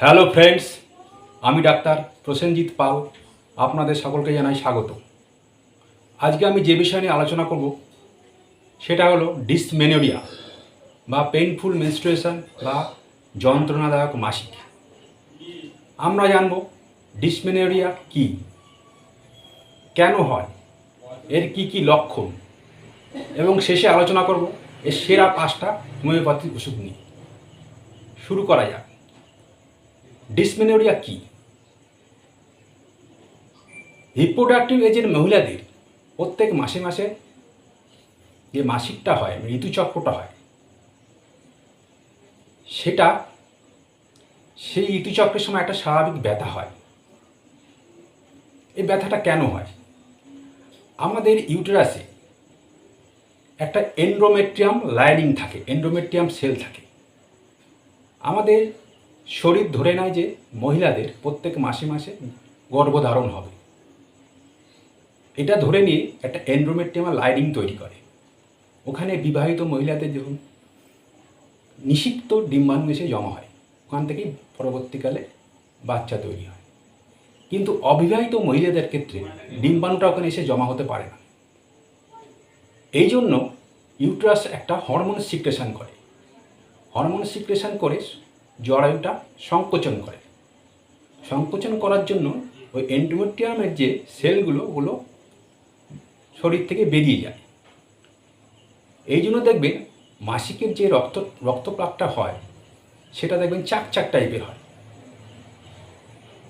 Hello friends, আমি doctor Prosenjit Pal, আপনাদের সকলকে জানাই স্বাগত। আজকে আমি যে বিষয় নিয়ে আলোচনা করব, সেটা হলো ডিসমেনোরিয়া বা পেইনফুল মেনস্ট্রুয়েশন বা যন্ত্রণাদায়ক মাসিক। আমরা জানব ডিসমেনোরিয়া কি, কেন হয়, এর কি কি লক্ষণ, এবং শেষে আলোচনা করব এর সেরা পাঁচটা হোমিওপ্যাথিক ওষুধ নিয়ে। শুরু করা যাক। ডিসমেনোরিয়া কি? রিপ্রোডাক্টিভ এজের মহিলাদের প্রত্যেক মাসে মাসে যে মাসিকটা হয় ঋতুচক্রটা হয়, সেটা সেই ঋতুচক্রের সময় একটা স্বাভাবিক ব্যথা হয়। এই ব্যথাটা কেন হয়? আমাদের ইউটেরাসে একটা এন্ড্রোমেট্রিয়াম লাইনিং থাকে এন্ড্রোমেট্রিয়াম সেল থাকে। আমাদের শরীর ধরে নেয় যে মহিলাদের প্রত্যেক মাসে মাসে গর্ভধারণ হবে। এটা ধরে নিয়ে একটা এন্ড্রোমেট্রিয়াম লাইনিং তৈরি করে। ওখানে বিবাহিত মহিলাদের যখন নিষিক্ত ডিম্বাণু এসে জমা হয়, ওখান থেকেই পরবর্তীকালে বাচ্চা তৈরি হয়। কিন্তু অবিবাহিত মহিলাদের ক্ষেত্রে ডিম্বাণুটা ওখানে এসে জমা হতে পারে না। এই জন্য ইউট্রাস একটা হরমোন সিক্রেশন করে। হরমোন সিক্রেশন করে জরায়ুটা সংকোচন করে। সংকোচন করার জন্য ওই এন্ডোমেট্রিয়ামের যে সেলগুলো ওগুলো শরীর থেকে বেরিয়ে যায়। এই জন্য দেখবেন মাসিকের যে রক্ত রক্তপ্লাকটা হয়, সেটা দেখবেন চাক চাক টাইপের হয়।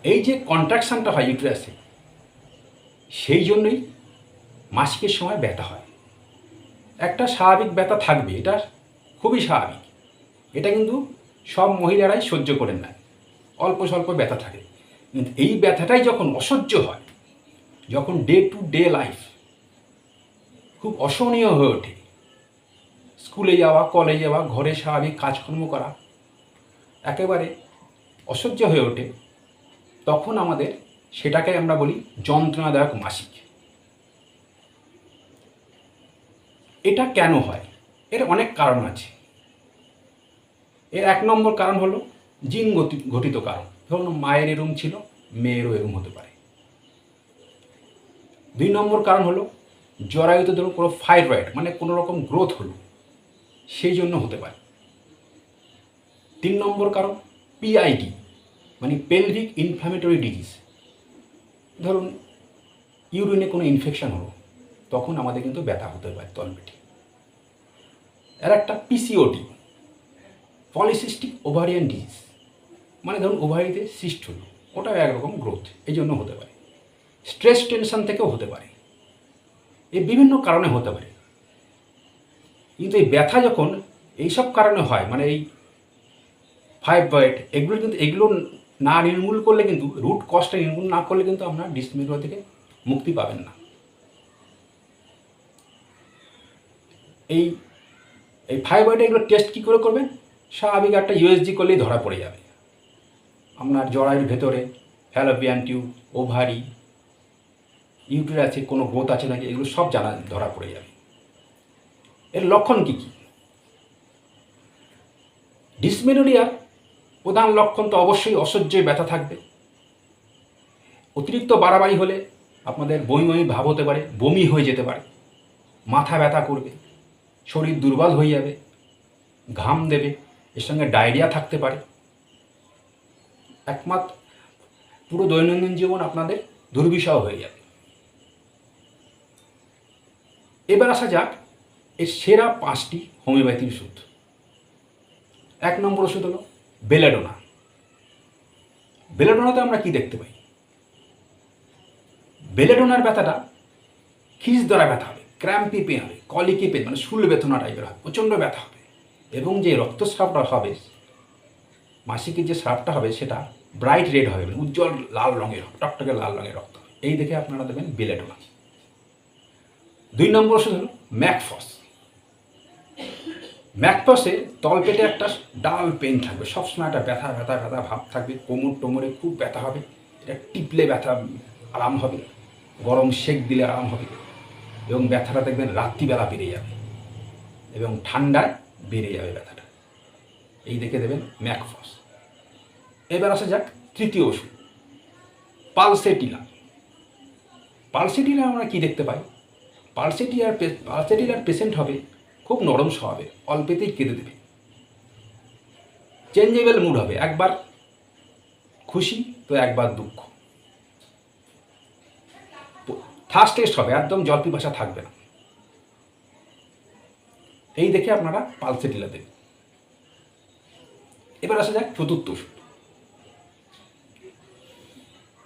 এই যে কন্ট্রাকশানটা হয় ইউট্রাসে সেই জন্যই মাসিকের সময় ব্যথা হয়। একটা স্বাভাবিক ব্যথা থাকবে, এটা খুবই স্বাভাবিক। এটা কিন্তু সব মহিলারাই সহ্য করেন না। অল্প স্বল্প ব্যথা থাকে। কিন্তু এই ব্যথাটাই যখন অসহ্য হয়, যখন ডে টু ডে লাইফ খুব অসহনীয় হয়ে ওঠে। স্কুলে যাওয়া কলেজে যাওয়া, ঘরে স্বাভাবিক কাজকর্ম করা, একেবারে অসহ্য হয়ে ওঠে, তখন আমাদের সেটাকে আমরা বলি যন্ত্রণাদায়ক মাসিক। এটা কেন হয়? এর অনেক কারণ আছে। এর এক নম্বর কারণ হলো জিন ঘটিত কারণ। ধরুন মায়ের এরম ছিল, মেয়েরও এরম হতে পারে। দুই নম্বর কারণ হলো জরায়ুতে ধরুন কোনো ফাইব্রয়েড মানে কোনো রকম গ্রোথ হলো, সেই জন্য হতে পারে। তিন নম্বর কারণ পিআইডি মানে পেলভিক ইনফ্ল্যামেটরি ডিজিজ ধরুন ইউরিনে কোনো ইনফেকশন হলো, তখন আমাদের কিন্তু ব্যথা হতে পারে, তলপেটে। আর একটা পিসিওডি পলিসিস্টিক ওভারিয়ান ডিজিজ মানে ধরুন ওভারিতে সিস্ট হলো, ওটাও একরকম গ্রোথ এই জন্য হতে পারে। স্ট্রেস টেনশন থেকেও হতে পারে। এই বিভিন্ন কারণে হতে পারে। কিন্তু এই ব্যথা যখন এইসব কারণে হয় মানে এই ফাইব্রয়েড এগুলো কিন্তু, এগুলো না নির্মূল করলে কিন্তু রুট কস্টটা নির্মূল না করলে কিন্তু আপনার ডিসমেরুয়া থেকে মুক্তি পাবেন না। এই এই ফাইব্রয়েড এগুলো টেস্ট কী করে করবেন? স্বাভাবিক একটা ইউএসজি করলেই ধরা পড়ে যাবে। আপনার জরায়ুর ভেতরে ফ্যালোপিয়ান টিউব, ওভারি ইউটেরাসে কোনো গ্রোথ আছে নাকি, এগুলো সব জানা ধরা পড়ে যাবে। এর লক্ষণ কী কী? ডিসমেনোরিয়ার প্রধান লক্ষণ তো অবশ্যই অসহ্যই ব্যথা থাকবে। অতিরিক্ত বাড়াবাড়ি হলে আপনাদের বমি বমি ভাব হতে পারে, বমি হয়ে যেতে পারে, মাথা ব্যথা করবে, শরীর দুর্বল হয়ে যাবে, ঘাম দেবে এর সঙ্গে ডায়রিয়া থাকতে পারে। একমাত্র পুরো দৈনন্দিন জীবন আপনাদের দুর্বিষহ হয়ে যাবে। এবার আসা যাক, এর সেরা পাঁচটি হোমিওপ্যাথি ওষুধ। এক নম্বর ওষুধ হলো বেলাডোনা। বেলাডোনাতে আমরা কি দেখতে পাই? বেলাডোনার ব্যথাটা খিস দ্বারা ব্যথা হবে, ক্র্যাম্পি পেন হবে, কলিকি পেন মানে শুল বেথনা টাইপের হবে, প্রচণ্ড ব্যথা হবে। এবং যে রক্তস্রাবটা হবে, মাসিকের যে স্রাবটা হবে সেটা ব্রাইট রেড হবে মানে উজ্জ্বল লাল রঙের, টকটকে লাল রঙের রক্ত। এই দেখে আপনারা দেবেন বেলেডোনা। দুই নম্বর ওষুধ হলো ম্যাকফস। ম্যাকফসে তলপেটে একটা ডাল পেন থাকবে, সবসময় একটা ব্যথা ব্যথা ব্যথা ভাব থাকবে, কোমর টোমরে খুব ব্যথা হবে, এটা টিপলে ব্যথা আরাম হবে, গরম সেক দিলে আরাম হবে, এবং ব্যথাটা দেখবেন রাত্রিবেলা বেড়ে যাবে, এবং ঠান্ডায় বেড়ে যাবে ব্যথাটা। এই দেখে দেবেন ম্যাকফস। এবার আসা যাক তৃতীয় ওষুধ, পালসেটিলা। পালসেটিলা আমরা কি দেখতে পাই? পালসেটিলার পালসেটিলার পেশেন্ট হবে খুব নরম স্বভাবের অল্পেতেই কেঁদে দেবে। চেঞ্জেবল মুড হবে, একবার খুশি তো একবার দুঃখ। ফার্স্ট টেস্ট হবে, একদম জল পিপাসা থাকবে না। এই দেখে আপনারা পালসে পালসেটিলা দেবেন এবার আসা যাক চতুর্থ ওষুধ।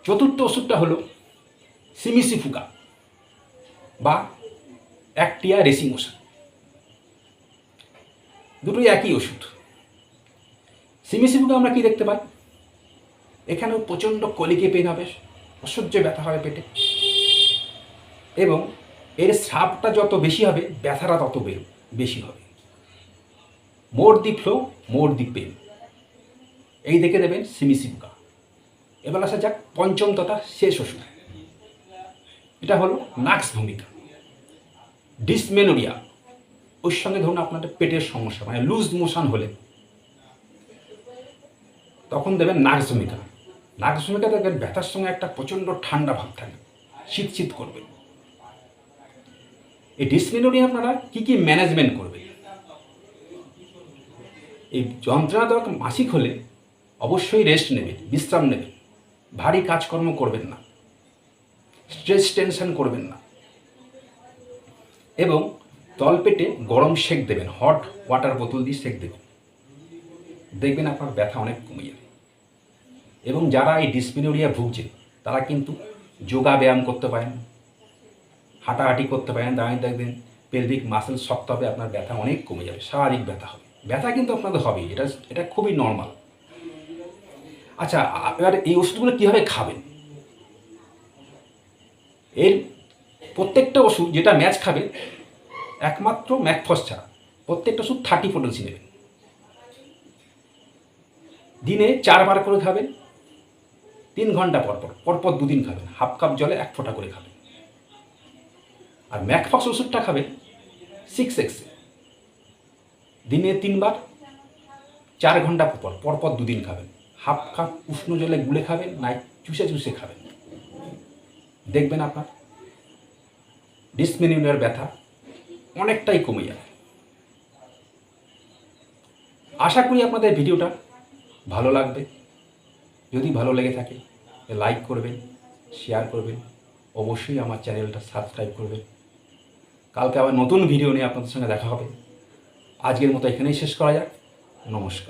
চতুর্থ ওষুধটা হলো সিমিসিফুকা বা অ্যাক্টিয়া রেসিং ওষুধ দুটোই একই ওষুধ। সিমিসি সিমিসিফুকা আমরা কি দেখতে পাই? এখানেও প্রচণ্ড কলিকে পেন হবে, অসহ্য ব্যথা হবে পেটে। এবং এর স্রাবটা যত বেশি হবে, ব্যথাটা তত বের বেশি হবে। মোর দি ফ্লো মোর দি পেন এই দেখে দেবেন সিমিসিমকা এবার আসা যাক পঞ্চম তথা শেষ ওষুধ এটা হলো নাক্স ভূমিকা। ডিসমেনোরিয়া ওর সঙ্গে ধরুন আপনাদের পেটের সমস্যা মানে লুজ মোশন হলে। তখন দেবেন নাক্স ভূমিকা। নাক্স ভূমিকা দেখবেন ব্যথার সঙ্গে একটা প্রচণ্ড ঠান্ডা ভাব থাকে। শীত শীত করবে। এই ডিসমেনোরিয়া আপনারা কী কী ম্যানেজমেন্ট করবেন? এই যন্ত্রণাদায়ক মাসিক হলে অবশ্যই রেস্ট নেবেন, বিশ্রাম নেবেন। ভারী কাজকর্ম করবেন না। স্ট্রেস টেনশন করবেন না। এবং তলপেটে গরম সেক দেবেন হট ওয়াটার বোতল দিয়ে সেক দেবেন। দেখবেন আপনার ব্যথা অনেক কমে যাবে। এবং যারা এই ডিসপিনোরিয়া ভুগছে, তারা কিন্তু যোগা ব্যায়াম করতে পারেন হাঁটাহাঁটি করতে পারেন দাঁড়িয়ে দেখবেন পেলভিক মাসেল শক্ত হবে, আপনার ব্যথা অনেক কমে যাবে, স্বাভাবিক ব্যথা হবে। ব্যথা কিন্তু আপনাদের হবেই, এটা এটা খুবই নর্মাল আচ্ছা এবার এই ওষুধগুলো কীভাবে খাবেন? এর প্রত্যেকটা ওষুধ যেটা ম্যাচ খাবে, একমাত্র ম্যাকফস ছাড়া প্রত্যেকটা ওষুধ থার্টি পোটেন্সি নেবেন। দিনে চারবার করে খাবেন, তিন ঘণ্টা পর পর পরপর দুদিন খাবেন হাফ কাপ জলে এক ফোঁটা করে খাবেন। আর ম্যাকফক্স ওষুধটা খাবেন সিক্স এক্সে দিনে তিনবার, চার ঘণ্টা পর পরপর দুদিন খাবেন। হাফ কাপ উষ্ণ জলে গুলে খাবেন নাই চুষে চুষে খাবেন। দেখবেন আপনার ডিসমেনিউনের ব্যথা অনেকটাই কমে যাবে। আশা করি আপনাদের ভিডিওটা ভালো লাগবে। যদি ভালো লেগে থাকে, লাইক করবেন শেয়ার করবেন। অবশ্যই আমার চ্যানেলটা সাবস্ক্রাইব করবেন। কালকে আবার নতুন ভিডিও নিয়ে আপনাদের সঙ্গে দেখা হবে। আজকের মতো এখানেই শেষ করা যাক। নমস্কার।